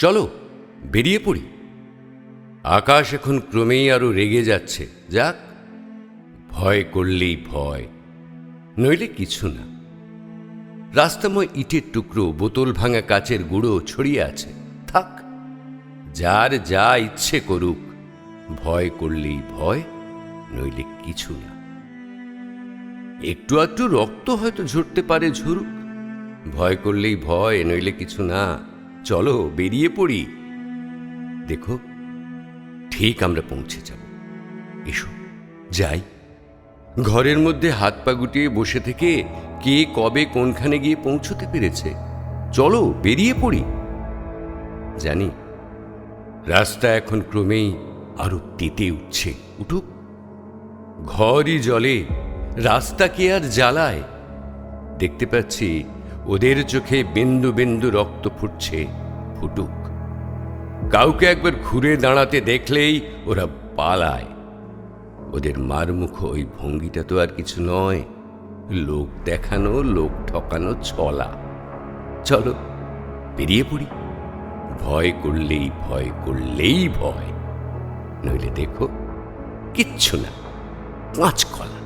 চলো, বেরিয়ে পড়ি। আকাশ এখন ক্রমেই আরও রেগে যাচ্ছে। যাক, ভয় করলেই ভয়, নইলে কিছু না। রাস্তাময় ইটের টুকরো, বোতল ভাঙা কাচের গুঁড়ো ছড়িয়ে আছে। থাক, যার যা ইচ্ছে করুক, ভয় করলেই ভয়, নইলে কিছু না। একটু একটু রক্ত হয়তো ঝরতে পারে ঝরুক। ভয় করলেই ভয়, নইলে কিছু না। চলো বেরিয়ে পড়ি। দেখো, ঠিক আমরা পৌঁছে যাব। এসো, যাই। ঘরের মধ্যে হাত পা গুটিয়ে বসে থেকে কে কবে কোনখানে গিয়ে পৌঁছতে পেরেছে, চলো বেরিয়ে পড়ি। জানি, রাস্তা এখন ক্রমেই আরও তেতে উঠছে। উঠুক ঘরই জলে, রাস্তা কে আর জ্বালায়? দেখতে পাচ্ছি ওদের চোখে বিন্দু বিন্দু রক্ত ফুটছে, ফুটুক। কাউকে একবার ঘুরে দাঁড়াতে দেখলেই ওরা পালায়। ওদের মারমুখ ওই ভঙ্গিটা তো আর কিছু নয়। লোক দেখানো, লোক ঠকানো, ছলা। চলো, বেরিয়ে পড়ি। ভয় করলেই ভয় করলেই ভয়। নইলে দেখো, কিচ্ছু না। পাঁচ কলা।